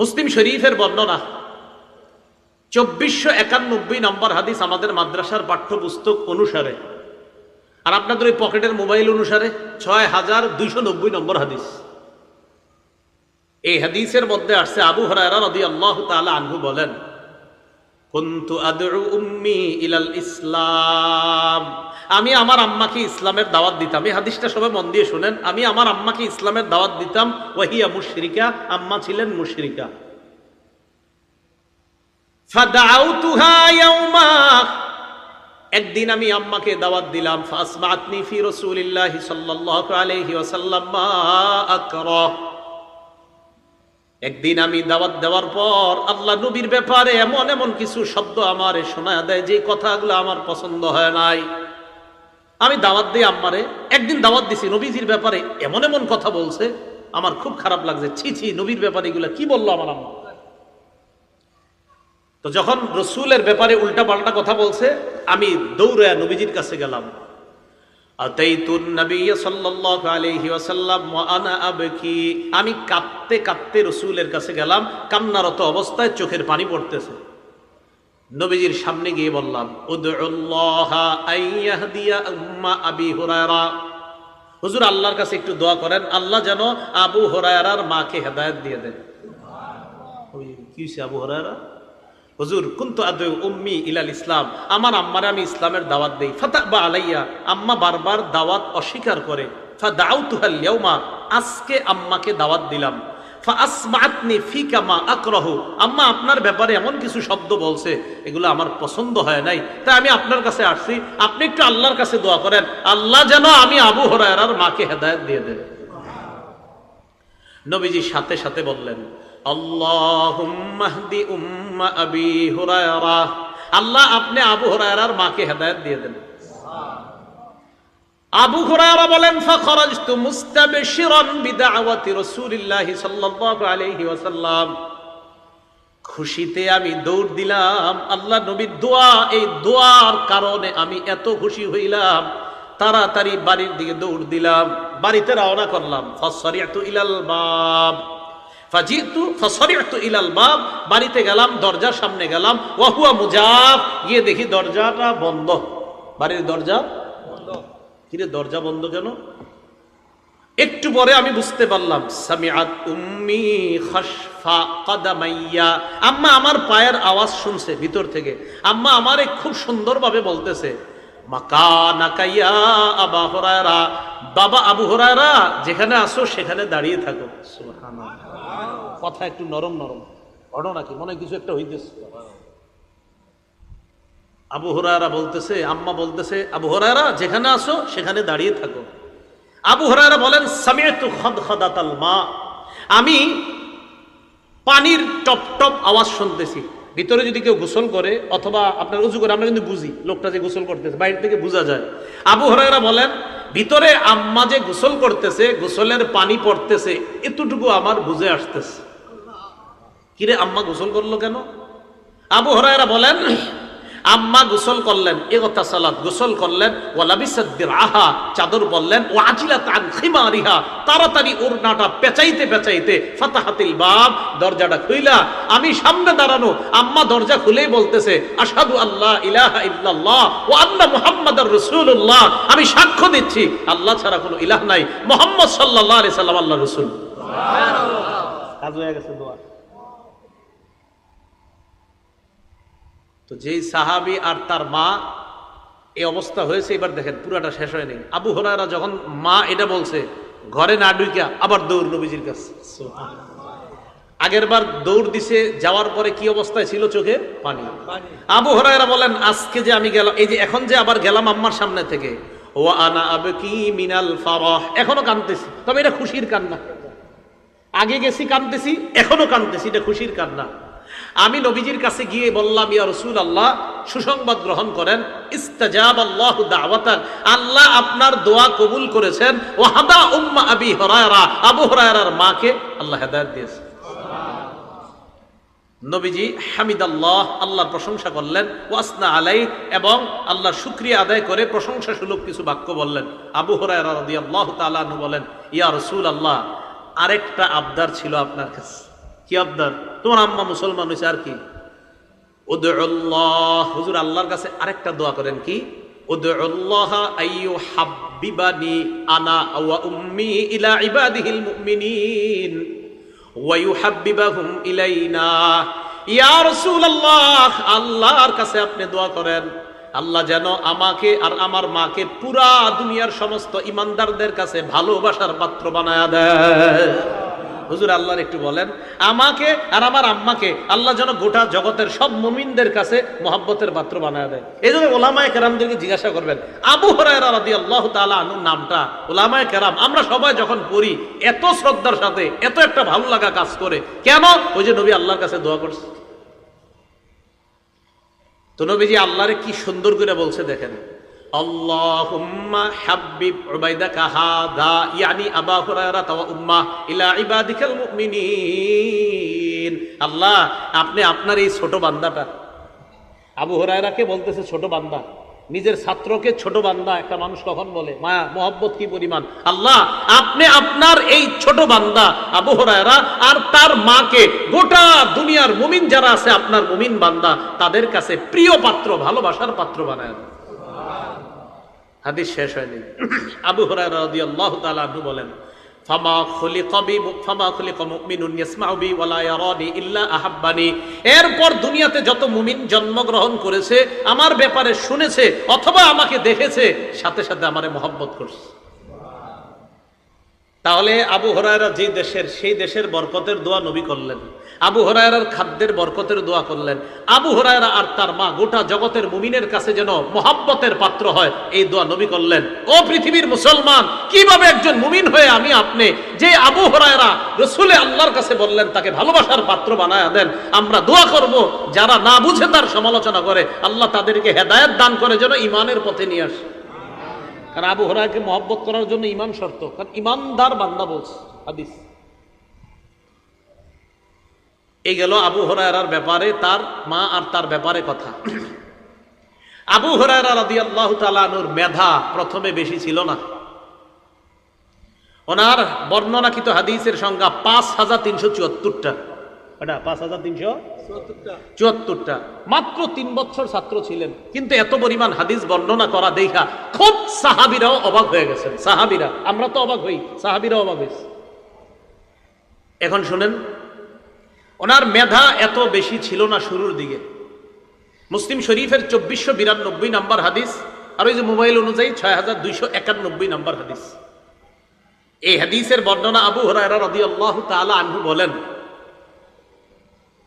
মুসলিম শরীফের বর্ণনা, চব্বিশশো একানব্বই নম্বর হাদিস আমাদের মাদ্রাসার পাঠ্যপুস্তক অনুসারে, আর আপনাদের ওই পকেটের মোবাইল অনুসারে ছয় হাজার দুইশো নব্বই নম্বর হাদিস। এই হাদিসের মধ্যে আসছে আবু হরায়রা রদি আল্লাহ তাআলা আনহু বলেন, কুনতু আদউ উম্মি ইলাল ইসলাম। আমি আমার আম্মাকে ইসলামের দাওয়াত দিতাম। এই হাদিসটা সবাই মন দিয়ে শুনেন। আমি আমার আম্মাকে ইসলামের দাওয়াত দিতাম। ওয়াহিয়া মুশরিকা, আম্মা ছিলেন মুশরিকা। একদিন আমি আম্মাকে দাওয়াত দিলাম ফাসমাতনি ফি রাসূলিল্লাহি সাল্লাল্লাহু আলাইহি ওয়াসাল্লাম আকরা। একদিন আমি দাওয়াত দেওয়ার পর আল্লাহ নবীর ব্যাপারে এমন এমন কিছু শব্দ আমার শোনা দেয় যে কথাগুলো আমার পছন্দ হয় নাই। আমি দাওয়াত দিই আম্মারে, একদিন দাওয়াত দিছি, নবীজির ব্যাপারে এমন এমন কথা বলছে, আমার খুব খারাপ লাগছে, ছি ছি, নবীর ব্যাপারে এগুলো কি বলল আমার আম্মা? তো যখন রসুলের ব্যাপারে উল্টা পাল্টা কথা বলছে, আমি দৌড়ে নবীজির কাছে গেলাম। আমি কাঁদতে কাঁদতে রসুলের কাছে গেলাম, কান্নারত অবস্থায় চোখের পানি পড়তেছে। নবীজির সামনে গিয়ে বললাম আবি হুরায়রা। হুজুর আল্লাহর কাছে একটু দোয়া করেন আল্লাহ যেন আবু হুরায়রার মাকে হেদায়ত দিয়ে দেন। কি আবু হুরায়রা? হুজুর কুন্তু আদু উম্মি ইলাল ইসলাম। আমার আম্মারে আমি ইসলামের দাওয়াত দেই। ফাতা বা আলাইয়া। আম্মা বারবার দাওয়াত অস্বীকার করে। ফা দাউতুহাল ইয়াউমা। আজকে আম্মাকে দাওয়াত দিলাম। আম্মা, আপনার ব্যাপারে এমন কিছু শব্দ বলছে, এগুলো আমার পছন্দ হয় নাই। তাই আমি আপনার কাছে আসছি। আপনি একটু আল্লাহর কাছে দোয়া করেন। আল্লাহ যেন আমি আবু হরায়রার মাকে হেদায়েত দিয়ে দেন। নবীজি সাথে সাথে বললেন হুরায়রা। আল্লাহ আপনি আবু হুরায়রার মাকে হেদায়েত দিয়ে দেন। আবু হুরায়রা বলেন, ফাখরাজতু মুস্তাবশিরান বিদাওয়াতি রাসূলিল্লাহি সাল্লাল্লাহু আলাইহি ওয়াসাল্লাম। খুশিতে আমি দৌড় দিলাম। আল্লাহ নবীর দোয়া, এই দোয়ার কারণে আমি এত খুশি হইলাম। তাড়াতাড়ি বাড়ির দিকে দৌড় দিলাম। বাড়িতে রওনা করলাম। ফসরিয়াতু ইলাল বাব। ফাজিতু? ফসরিয়াতু ইলাল বাব। বাড়িতে গেলাম, দরজার সামনে গেলাম। ওয়াহুয়া মুজাব গিয়ে দেখি দরজাটা বন্ধ। বাড়ির দরজা কিরে, দরজা বন্ধ কেন? একটু পরে আমি বুঝতে পারলাম, সামিআত উম্মি খাসফা কাদামাইয়া। আম্মা আমার পায়ের আওয়াজ শুনছে ভিতর থেকে। আম্মা আমারে খুব সুন্দরভাবে বলতেছে মাকানাকাইয়া আবা হরায়রা। বাবা আবু হরায়রা, যেখানে আসো সেখানে দাঁড়িয়ে থাকো। কথা একটু নরম নরম। ঘটনা কি? মনে কিছু একটা হইতেছে। আবু হরায়রা বলতেছে, আম্মা বলতেছে, আবু হরারা যেখানে আসো সেখানে দাঁড়িয়ে থাকো। আবু হরায়রা বলেন মা। আমি পানির টপ টপ আওয়াজ শুনতেছি। ভিতরে যদি কেউ গোসল করে, অথবা আপনার উজু করে, আমরা কিন্তু বুঝি, লোকটা যে গোসল করতেছে, বাইরে থেকে বোঝা যায়। আবু হরায়রা বলেন, ভিতরে আম্মা যে গোসল করতেছে, গোসলের পানি পড়তেছে, এতটুকু আমার বুঝে আসতেছে। কিরে, আম্মা গোসল করল কেন? আবু হরায়রা বলেন আম্মা গোসল করলেন এগতা সালাত গোসল করলেন ওয়ালাবিসাদ্দির আহা চাদর বললেন, ও আজিলা তান খিমারিহা, তাড়াতাড়ি ওর নাটা পেঁচাইতে পেঁচাইতে ফাতাহাতিল বাব, দরজাটা খুইলা, আমি সামনে দাঁড়ানো, আম্মা দরজা খুলেই বলতেছে আসাদু আল্লাহ ইলাহা ইল্লাল্লাহ ও আল্লাহ মুহাম্মাদার রাসূলুল্লাহ, আমি সাক্ষ্য দিচ্ছি, আল্লাহ ছাড়া কোনো ইলাহ নাই, মোহাম্মদ সাল্লাল্লাহু আলাইহি সাল্লাম আল্লাহ রাসূল। কাজ হয়ে গেছে দোয়া। তো যেই সাহাবি আর তার মা এই অবস্থা হয়েছে এবার দেখেন পুরাটা শেষ হয়নি। আবু হরারা যখন মা এটা বলছে ঘরে না ঢুইকা আবার দৌড় নবীজির কাছে। আগের বার দৌড় দিছে যাওয়ার পরে কি অবস্থায় ছিল চোখে? পানি। আবু হরায়রা বলেন আজকে যে আমি গেলাম এই যে এখন যে আবার গেলাম আম্মার সামনে থেকে ও আনা আবে কি মিনাল ফারাহ এখনও কাঁদতেছি তবে এটা খুশির কান্না। আগে গেছি কাঁদতেছি এখনও কাঁদতেছি এটা খুশির কান্না। আমি নবীজির কাছে গিয়ে বললাম, ইয়া রসুল আল্লাহ সুসংবাদ গ্রহণ করেন। ইস্তাজাব আল্লাহ দাওয়াতান। আল্লাহ আপনার দোয়া কবুল করেছেন। ও হাদা উম্মা আবি হরায়রা। আবু হরায়রার মাকে আল্লাহ হেদায়েত দিয়েছে। নবীজি হামিদ আল্লাহ আল্লাহর প্রশংসা করলেন। ওয়াসনা আলাই এবং আল্লাহর শুক্রিয়া আদায় করে প্রশংসা সুলভ কিছু বাক্য বললেন। আবু রাদিয়াল্লাহু তাআলা আনহু বলেন, ইয়া রসুল আল্লাহ আরেকটা আবদার ছিল আপনার কাছে। কি আবদার? তোমার আম্মা মুসলমান হয়েছে আর কি? হুজুর আল্লাহর কাছে আরেকটা দোয়া করেন কি? আনা ইলাইনা। আল্লাহর কাছে আপনি দোয়া করেন, আল্লাহ যেন আমাকে আর আমার মাকে পুরা দুনিয়ার সমস্ত ইমানদারদের কাছে ভালোবাসার পাত্র বানায় দেয়। হুজুর আল্লাহর একটু বলেন, আমাকে আর আমার আম্মাকে আল্লাহ যেন গোটা জগতের সব মুমিনদের কাছে মহাব্বতের পাত্র বানায় দেয়। এই জন্য ওলামায় কেরামদেরকে জিজ্ঞাসা করবেন, আবু রাদি আল্লাহ তালা আনুর নামটা, ওলামায় কেরাম, আমরা সবাই যখন পড়ি, এত শ্রদ্ধার সাথে, এত একটা ভালো লাগা কাজ করে, কেন? ওই যে নবী আল্লাহর কাছে দোয়া করছে। তো নবীজি আল্লাহরে কি সুন্দর করে বলছে দেখেন। আল্লাহ, আপনি আপনার এই ছোট বান্দাটা। আবু হুরায়রাকে বলতেছে ছোট বান্দা। নিজের ছাত্রকে ছোট বান্দা, একটা মানুষ কখন বলে? মায়া, মোহব্বত কি পরিমাণ? আল্লাহ, আপনি আপনার এই ছোট বান্দা, আবু হুরায়রা আর তার মাকে, গোটা দুনিয়ার মুমিন যারা আছে, আপনার মুমিন বান্দা, তাদের কাছে প্রিয় পাত্র, ভালোবাসার পাত্র বানায়। হাদিস শেষ হয়নি। আবু হুরায়রা রাদিয়াল্লাহু তাআলা আনহু বলেন, ফামা বি ফামা মুমিনুন ইয়াসমাউ বি ইয়ারানি ইল্লা আহাব্বানি। এরপর দুনিয়াতে যত মুমিন জন্মগ্রহণ করেছে, আমার ব্যাপারে শুনেছে অথবা আমাকে দেখেছে, সাথে সাথে আমারে মহব্বত করছে। তাহলে আবু হরায়রা যে দেশের, সেই দেশের বরকতের দোয়া নবী করলেন। আবু হরায়রার খাদ্যের বরকতের দোয়া করলেন। আবু হরায়রা আর তার মা গোটা জগতের মুমিনের কাছে যেন মহাব্বতের পাত্র হয়, এই দোয়া নবী করলেন। ও পৃথিবীর মুসলমান, কীভাবে একজন মুমিন হয়ে আমি আপনি? যে আবু হরায়রা রসুলে আল্লাহর কাছে বললেন, তাকে ভালোবাসার পাত্র বানায় দেন, আমরা দোয়া করব। যারা না বুঝে তার সমালোচনা করে, আল্লাহ তাদেরকে হেদায়ত দান করে যেন ইমানের পথে নিয়ে আসে। কারণ আবু হরাকে মহব্বত করার জন্য ইমান শর্ত, কারণ ইমানদার বান্দা বলছে, হাদিস। এই গেল আবু হরায়রার ব্যাপারে তার মা আর তার ব্যাপারে কথা। আবু হরায়রা রাদি আল্লাহ তালানুর মেধা প্রথমে বেশি ছিল না। ওনার বর্ণনাকৃত হাদিসের সংখ্যা পাঁচ হাজার তিনশো চুয়াত্তরটা। পাঁচ হাজার তিনশো চুয়াত্তরটা। মাত্র তিন বছর ছাত্র ছিলেন। কিন্তু এত পরিমাণ হাদিস বর্ণনা করা দেখা খুব সাহাবিরাও অবাক হয়ে গেছেন। সাহাবিরা, আমরা তো অবাক হই, সাহাবিরাও অবাক হয়েছে। এখন শুনেন ওনার মেধা এত বেশি ছিল না শুরুর দিকে। মুসলিম শরীফের চব্বিশশো বিরানব্বই নাম্বার হাদিস আর ওই যে মোবাইল অনুযায়ী ছয় হাজার দুইশো একানব্বই নাম্বার হাদিস। এই হাদিসের বর্ণনা আবু হরাইরা আল্লাহ তাআলা আনহু বলেন,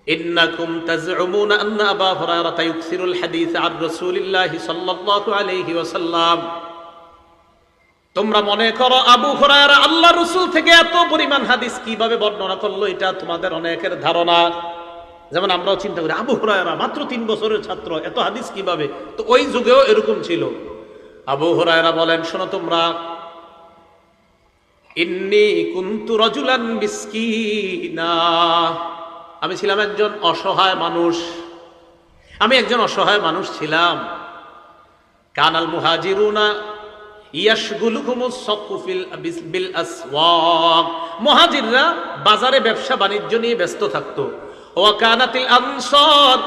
ইন্নাকুম তাজউমুনা আন্না আবা হুরায়রা ইউকসিরুল হাদিস আর রাসূলিল্লাহি সাল্লাল্লাহু আলাইহি ওয়াসাল্লাম। তোমরা মনে করো আবু হুরায়রা আল্লাহ রসুল থেকে এত পরিমাণ হাদিস কীভাবে বর্ণনা করল, এটা তোমাদের অনেকের ধারণা। যেমন আমরাও চিন্তা করি, আবু হুরায়রা মাত্র তিন বছরের ছাত্র, এত হাদিস কীভাবে? তো ওই যুগেও এরকম ছিল। আবু হরায়রা বলেন, শোনো তোমরা, ইন্নি কুন্তু রজুলান মিসকিনা। আমি ছিলাম একজন অসহায় মানুষ। আমি একজন অসহায় মানুষ ছিলাম। কানাল মুহাজিরুনা মুহাজিররা বাজারে ব্যবসা বাণিজ্য নিয়ে ব্যস্ত থাকতো। ওয়া কানাতিল আনসার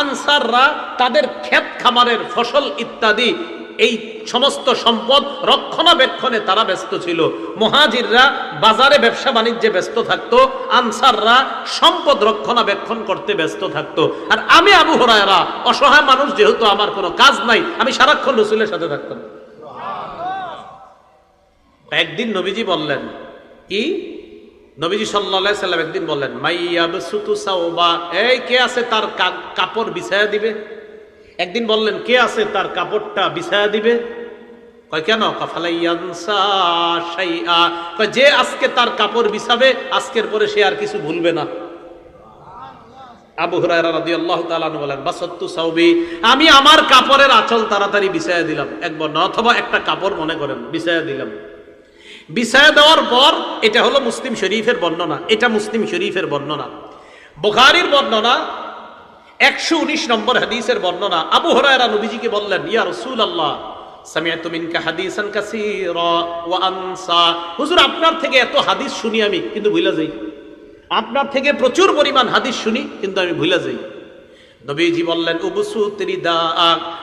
আনসাররা তাদের ক্ষেত খামারের ফসল ইত্যাদি এই সমস্ত সম্পদ রক্ষণাবেক্ষণে তারা ব্যস্ত ছিল। মহাজিররা বাজারে ব্যবসা বাণিজ্যে ব্যস্ত থাকতো, আনসাররা সম্পদ রক্ষণাবেক্ষণ করতে ব্যস্ত থাকতো। আর আমি আবু হরায়রা, অসহায় মানুষ যেহেতু আমার কোনো কাজ নাই, আমি সারাক্ষণ রসুলের সাথে থাকতাম। একদিন নবীজি বললেন, কি? নবীজি সাল্লাহ সাল্লাম একদিন বললেন মাইয়াব সুতু সাওবা। এই, কে আছে তার কাপড় বিছায়া দিবে? একদিন বললেন, কে আছে তার কাপড়টা বিছায়া দিবে? কেন? কয় যে আজকে তার কাপড় বিছাবে, আজকের পরে সে আর কিছু ভুলবে না। আমি আমার কাপড়ের আঁচল তাড়াতাড়ি বিছায়া দিলাম। একবার না অথবা একটা কাপড় মনে করেন, বিছায়া দিলাম। বিছায়া দেওয়ার পর, এটা হলো মুসলিম শরীফের বর্ণনা। এটা মুসলিম শরীফের বর্ণনা। বুখারীর বর্ণনা একশো উনিশ নম্বর হাদিসের বর্ণনা। আবু হরায়রা নবীজিকে বললেন, ইয়া রসুল আল্লাহ সামিআতু মিনকা হাদিসান কাসীরা ওয়া আনসা। হুজুর, আপনার থেকে এত হাদিস শুনি আমি, কিন্তু ভুলে যাই। আপনার থেকে প্রচুর পরিমাণ হাদিস শুনি, কিন্তু আমি ভুলে যাই। নবীজি বললেন, উবুসু তিরিদা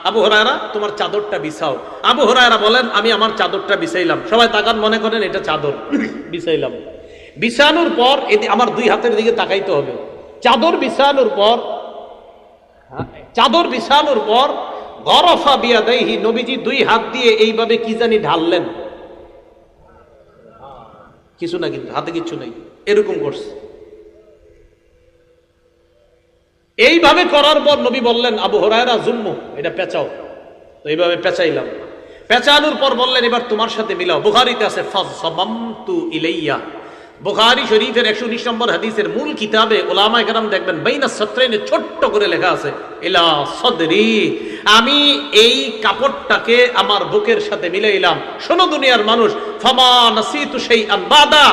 আবু হরায়রা, তোমার চাদরটা বিছাও। আবু হরায়রা বলেন, আমি আমার চাদরটা বিছাইলাম। সবাই তাকান, মনে করেন এটা চাদর, বিছাইলাম। বিছানোর পর এদি আমার দুই হাতের দিকে তাকাইতে হবে। চাদর বিছানোর পর চাদর বিছানোর পর গরফা বিয়া দেহি নবীজি দুই হাত দিয়ে এইভাবে কি জানি ঢাললেন। কিছু না কিন্তু, হাতে কিছু নেই। এরকম করছে। এইভাবে করার পর নবী বললেন, আবু হরায়রা, জুম্মু, এটা পেঁচাও। তো এইভাবে পেঁচাইলাম। পেঁচানোর পর বললেন, এবার তোমার সাথে মিলাও। বুখারিতে আছে ফাসমামতু ইলাইয়া। বুখারী শরীফের একশো উনিশ নম্বর হাদিসের মূল কিতাবে ওলামা একরাম দেখবেন, বাইনা সত্রাইনে ছোট্ট করে লেখা আছে এলা সদরি। আমি এই কাপড়টাকে আমার বুকের সাথে মিলাইলাম। শোনো দুনিয়ার মানুষ, ফমা নাসিতু সেই আনবাদা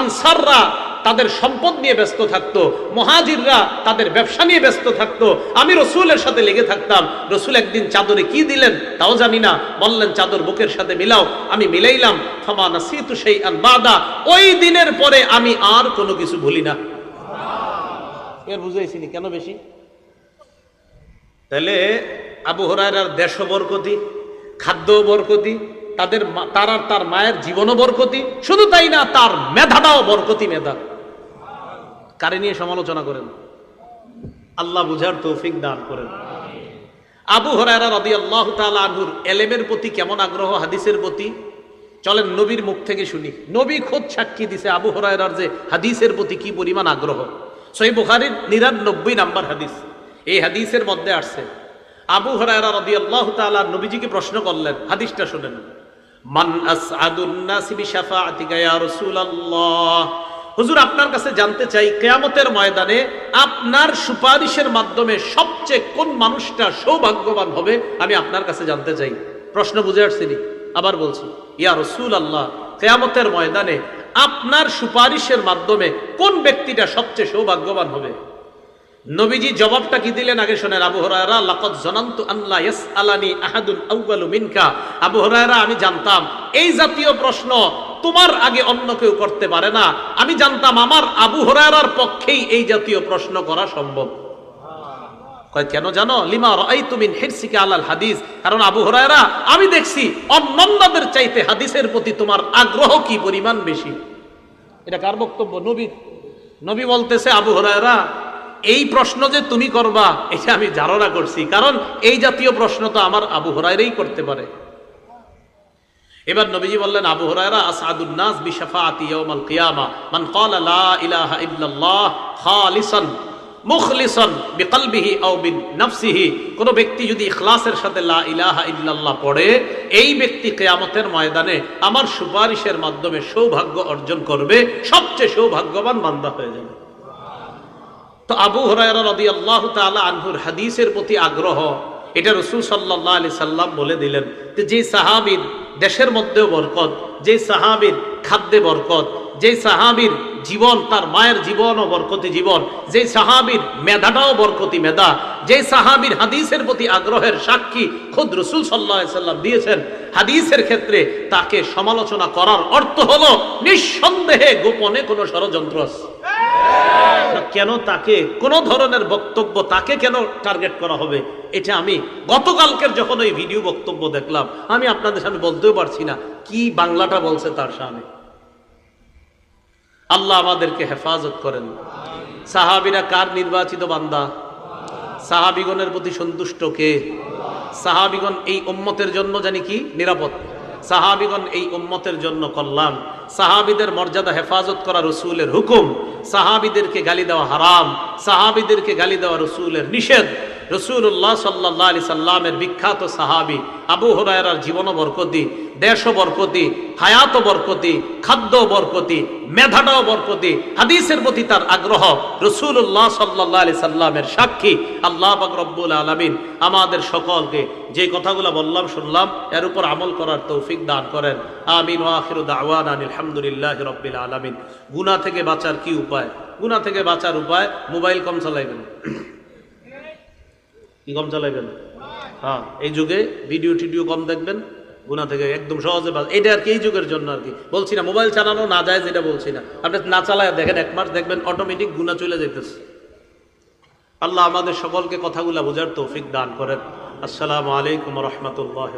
আনসাররা তাদের সম্পদ নিয়ে ব্যস্ত থাকতো, মহাজিররা তাদের ব্যবসা নিয়ে ব্যস্ত থাকতো, আমি রসুলের সাথে লেগে থাকতাম, রসুল একদিন চাদরে কি দিলেন তাও জানি না, বললেন, চাদর বুকের সাথে মিলাও। আমি মিলাইলাম, ফমা নাসিতু সেই বাদা। ওই দিনের পরে আমি আর কোনো কিছু ভুলি না। এর বুঝাইছিনি, কেন বেশি? তাহলে আবু হরার দেশ বরকতি খাদ্য বরকতি, তাদের তার আর তার মায়ের জীবনও বরকতি, শুধু তাই না, তার মেধাটাও বরকতি মেধা। কারে নিয়ে সমালোচনা করেন? আল্লাহ বুঝার তৌফিক দান করেন। আবু হরায়রা রদি আল্লাহ আনহুর এলেমের প্রতি কেমন আগ্রহ, হাদিসের প্রতি? চলেন নবীর মুখ থেকে শুনি। নবী খোদ সাক্ষী দিছে আবু হরায়রার যে হাদিসের প্রতি কি পরিমাণ আগ্রহ। সই বুখারির নিরানব্বই নাম্বার হাদিস। এই হাদিসের মধ্যে আসছে, আবু হরায়রা রদি আল্লাহ তালা নবীজিকে প্রশ্ন করলেন, হাদিসটা শুনেন। মান আসআদুন নাসি বিশাফাআতিকা ইয়া রাসূলুল্লাহ? হুজুর, আপনার কাছে জানতে চাই, কেয়ামতের ময়দানে আপনার সুপারিশের মাধ্যমে সবচেয়ে কোন মানুষটা সৌভাগ্যবান হবে? আমি আপনার কাছে জানতে চাই। প্রশ্ন বুঝে আসছিনি আবার বলছি, ইয়া রসুল আল্লাহ কেয়ামতের ময়দানে আপনার সুপারিশের মাধ্যমে কোন ব্যক্তিটা সবচেয়ে সৌভাগ্যবান হবে? নবীজি জবাবটা কি দিলেন? আগে শোনেন, আবু জানান্তু আল্লাহ ইয়াসআলানি আহাদুন আউয়ালু মিনকা। আবু হরায়রা, আমি জানতাম, এই জাতীয় প্রশ্ন তোমার আগে অন্য কেউ করতে পারে না। আমি জানতাম আমার আবু হরায়রার পক্ষেই এই জাতীয় প্রশ্ন করা সম্ভব। কেন জানো? লিমা রাই তুমি হিরসিকে আলাল হাদিস। কারণ আবু হরায়রা, আমি দেখছি অন্যান্যদের চাইতে হাদিসের প্রতি তোমার আগ্রহ কি পরিমাণ বেশি? এটা কার বক্তব্য? নবী নবী বলতেছে, আবু হরায়রা, এই প্রশ্ন যে তুমি করবা, এটা আমি ধারণা করছি। কারণ এই জাতীয় প্রশ্ন তো আমার আবু হরায়রাই করতে পারে। এবার নবীজি বললেন, আবু হুরায়রা, আসাদুন নাস ইয়াউমাল কিয়ামা। মান ক্বালা লা ইলাহা ইল্লাল্লাহ খালিসান মুখলিসান বিকলবিহি আও বিনফসিহি কোন ব্যক্তি যদি ইখলাসের সাথে লা ইলাহা ইল্লাল্লাহ পড়ে, এই ব্যক্তি কিয়ামতের ময়দানে আমার সুপারিশের মাধ্যমে সৌভাগ্য অর্জন করবে, সবচেয়ে সৌভাগ্যবান বান্দা হয়ে যাবে। তো আবু হরায়রা রাদিয়াল্লাহু তাআলা আনহুর হাদিসের প্রতি আগ্রহ। এটা রসুল সাল্লাহ আলি সাল্লাম বলে দিলেন যে সাহাবীর দেশের মধ্যেও বরকত যে সাহাবীর খাদ্যে বরকত যে সাহাবীর জীবন তার মায়ের জীবনও বরকতি জীবন যে সাহাবীর মেধাটাও বরকতি মেধা যে সাহাবীর হাদিসের প্রতি আগ্রহের সাক্ষী খুদ রসুল সাল্লাহ দিয়েছেন, হাদিসের ক্ষেত্রে তাকে সমালোচনা করার অর্থ হলো নিঃসন্দেহে গোপনে কোনো ষড়যন্ত্র আছে। কেন তাকে, কোন ধরনের বক্তব্য তাকে কেন টার্গেট করা হবে? এটা আমি গতকালকের যখন ওই ভিডিও বক্তব্য দেখলাম, আমি আপনাদের সামনে বলতেও পারছি না। কি বাংলাটা বলছে তার সামনে? আল্লাহ আমাদেরকে হেফাজত করেন। সাহাবিরা কার নির্বাচিত বান্দা? সাহাবিগণের প্রতি সন্তুষ্ট কে? সাহাবিগণ এই উম্মতের জন্য জানি কি? নিরাপদ। সাহাবিগণ এই উম্মতের জন্য কল্যাণ। সাহাবিদের মর্যাদা হেফাজত করা রসুলের হুকুম। সাহাবিদেরকে গালি দেওয়া হারাম। সাহাবিদেরকে গালি দেওয়া রসুলের নিষেধ। রসুল্লাহ সাল্লাহ আলি সাল্লামের বিখ্যাত সাহাবি আবু হরায়রার জীবন বরকতি দেশ বরকতি হায়াত বরকতি খাদ্য বরকতি, মেধাটাও বরকতি। হাদিসের প্রতি তার আগ্রহ রসুল্লাহ সাল্লাহ সাল্লামের সাক্ষী আল্লাহ রব্বুল আলমিন আমাদের সকলকে যে কথাগুলো বললাম, শুনলাম, এর উপর আমল করার তৌফিক দান করেন। আমিন ওয়াখির দাওয়ান আলহামদুলিল্লাহ রব্বিল আলমিন। গুনা থেকে বাঁচার কি উপায়? গুনা থেকে বাঁচার উপায় মোবাইল কম চালাইবেন। কি কম চালাইবেন? হ্যাঁ এই যুগে ভিডিও টিডিও কম দেখবেন। গুণা থেকে একদম সহজে এটা আর কি এই যুগের জন্য আর কি। বলছি না, মোবাইল চালানো না যায় যেটা বলছি না। আপনি না চালায় দেখেন, এক মাস দেখবেন অটোমেটিক গুণা চলে যেতেছে আল্লাহ আমাদের সকলকে কথাগুলা বোঝার তৌফিক দান করেন। আসসালামু আলাইকুম রহমতুল্লাহ